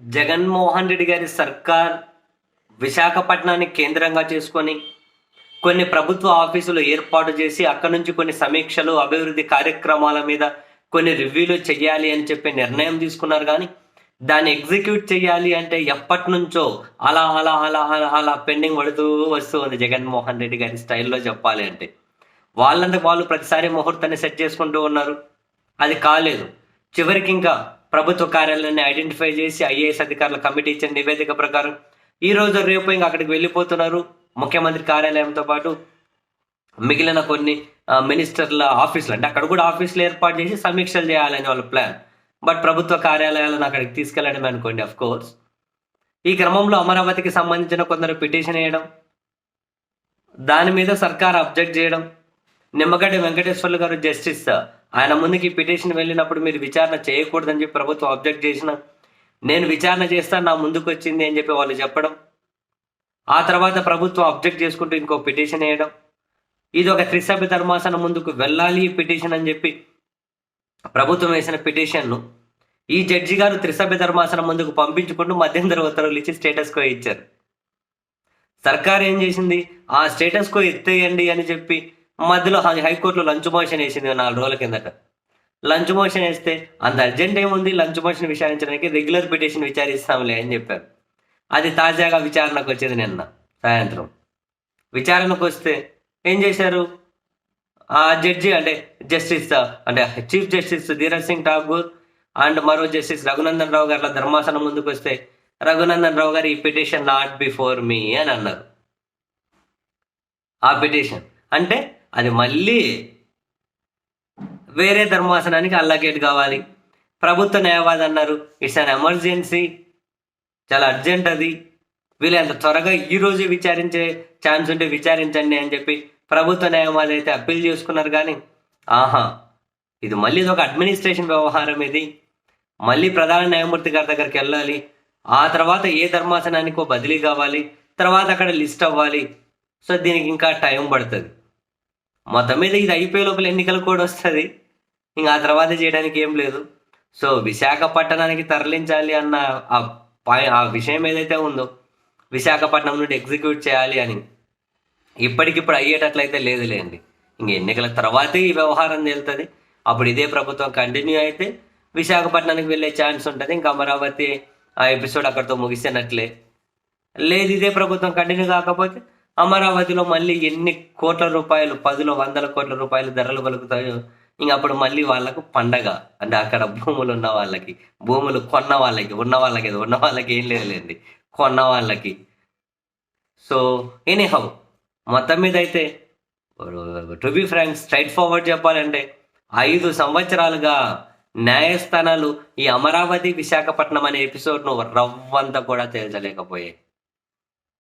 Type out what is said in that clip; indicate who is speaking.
Speaker 1: జగన్మోహన్ రెడ్డి గారి సర్కార్ విశాఖపట్నాన్ని కేంద్రంగా చేసుకొని కొన్ని ప్రభుత్వ ఆఫీసులు ఏర్పాటు చేసి అక్కడ నుంచి కొన్ని సమీక్షలు అభివృద్ధి కార్యక్రమాల మీద కొన్ని రివ్యూలు చేయాలి అని చెప్పి నిర్ణయం తీసుకున్నారు. కానీ దాన్ని ఎగ్జిక్యూట్ చేయాలి అంటే ఎప్పటి నుంచో అలా అలా అలా అలా అలా పెండింగ్ పడుతూ వస్తూ ఉంది జగన్మోహన్ రెడ్డి గారి స్టైల్లో చెప్పాలి అంటే. వాళ్ళంతా వాళ్ళు ప్రతిసారి ముహూర్తాన్ని సెట్ చేసుకుంటూ ఉన్నారు. అది కాలేదు. చివరికి ఇంకా ప్రభుత్వ కార్యాలయాన్ని ఐడెంటిఫై చేసి ఐఏఎస్ అధికారుల కమిటీ ఇచ్చిన నివేదిక ప్రకారం ఈ రోజు రేపు ఇంకా అక్కడికి వెళ్ళిపోతున్నారు. ముఖ్యమంత్రి కార్యాలయంతో పాటు మిగిలిన కొన్ని మినిస్టర్ల ఆఫీసులు అంటే అక్కడ కూడా ఆఫీసులు ఏర్పాటు చేసి సమీక్షలు చేయాలని వాళ్ళ ప్లాన్. బట్ ప్రభుత్వ కార్యాలయాలను అక్కడికి తీసుకెళ్ళడమే అనుకోండి అఫ్ కోర్స్ ఈ క్రమంలో అమరావతికి సంబంధించిన కొందరు పిటిషన్ వేయడం దాని మీద సర్కార్ అబ్జెక్ట్ చేయడం నిమ్మగడ్డ వెంకటేశ్వర్లు గారు జస్టిస్ ఆయన ముందుకి పిటిషన్ వెళ్ళినప్పుడు మీరు విచారణ చేయకూడదని చెప్పి ప్రభుత్వం అబ్జెక్ట్ చేసిన నేను విచారణ చేస్తాను నా ముందుకు వచ్చింది అని చెప్పి వాళ్ళు చెప్పడం ఆ తర్వాత ప్రభుత్వం అబ్జెక్ట్ చేసుకుంటూ ఇంకో పిటిషన్ వేయడం ఇది ఒక త్రిసభ్య ధర్మాసనం ముందుకు వెళ్ళాలి ఈ పిటిషన్ అని చెప్పి ప్రభుత్వం వేసిన పిటిషన్ను ఈ జడ్జి గారు త్రిసభ్య ధర్మాసనం ముందుకు పంపించుకుంటూ మధ్యంతర ఉత్తర్వులు ఇచ్చి స్టేటస్ కో ఇచ్చారు. సర్కార్ ఏం చేసింది? ఆ స్టేటస్ కో ఎత్తేయండి అని చెప్పి మధ్యలో హైకోర్టులో లంచ్ మోషన్ వేసింది నాలుగు రోజుల కిందట. లంచ్ మోషన్ వేస్తే అంత అర్జెంట్ ఏముంది? లంచ్ మోషన్ విచారించడానికి రెగ్యులర్ పిటిషన్ విచారిస్తాంలే అని చెప్పారు. అది తాజాగా విచారణకు వచ్చేది నిన్న సాయంత్రం. విచారణకు వస్తే ఏం చేశారు? ఆ జడ్జి అంటే జస్టిస్ అంటే chief justice Dheeraj Singh Thakur and మరో జస్టిస్ రఘునందన్ రావు గారి ధర్మాసనం ముందుకు వస్తే రఘునందన్ రావు గారు ఈ పిటిషన్ నాట్ బిఫోర్ మీ అని అన్నారు. ఆ పిటిషన్ అంటే అది మళ్ళీ వేరే ధర్మాసనానికి అల్లకేట్ కావాలి. ప్రభుత్వ న్యాయవాది అన్నారు ఇట్స్ అన్ ఎమర్జెన్సీ చాలా అర్జెంట్ అది. వీళ్ళు ఎంత త్వరగా ఈ రోజు విచారించే ఛాన్స్ ఉంటే విచారించండి అని చెప్పి ప్రభుత్వ న్యాయవాది అయితే అప్పీల్ చేసుకున్నారు కానీ ఆహా ఇది మళ్ళీ ఇది ఒక అడ్మినిస్ట్రేషన్ వ్యవహారం ఇది. మళ్ళీ ప్రధాన న్యాయమూర్తి గారి దగ్గరికి వెళ్ళాలి. ఆ తర్వాత ఏ ధర్మాసనానికో బదిలీ కావాలి. తర్వాత అక్కడ లిస్ట్ అవ్వాలి. సో దీనికి ఇంకా టైం పడుతుంది. మొత్తం మీద ఇది అయిపోయే లోపల ఎన్నికలు కూడా వస్తుంది. ఇంకా ఆ తర్వాత చేయడానికి ఏం లేదు. సో విశాఖపట్నానికి తరలించాలి అన్న ఆ పాయి ఆ విషయం ఏదైతే ఉందో విశాఖపట్నం నుండి ఎగ్జిక్యూట్ చేయాలి అని ఇప్పటికిప్పుడు అయ్యేటట్లయితే లేదులేండి. ఇంక ఎన్నికల తర్వాతే ఈ వ్యవహారం తేలుతుంది. అప్పుడు ఇదే ప్రభుత్వం కంటిన్యూ అయితే విశాఖపట్నానికి వెళ్ళే ఛాన్స్ ఉంటుంది. ఇంకా అమరావతి ఆ ఎపిసోడ్ అక్కడితో ముగిసినట్లే. లేదు ఇదే ప్రభుత్వం కంటిన్యూ కాకపోతే అమరావతిలో మళ్ళీ ఎన్ని కోట్ల రూపాయలు పదిలో వందల కోట్ల రూపాయలు ధరలు పలుకుతాయో ఇంక అప్పుడు మళ్ళీ వాళ్ళకు పండగ. అంటే అక్కడ భూములు ఉన్న వాళ్ళకి భూములు కొన్న వాళ్ళకి ఉన్న వాళ్ళకి ఉన్న వాళ్ళకి ఏం లేదులేండి. కొన్న వాళ్ళకి. సో ఎనీ హౌ మొత్తం మీద అయితే to be frank straightforward చెప్పాలంటే ఐదు సంవత్సరాలుగా న్యాయస్థానాలు ఈ అమరావతి విశాఖపట్నం అనే ఎపిసోడ్ను రవ్వంతా కూడా తేల్చలేకపోయాయి.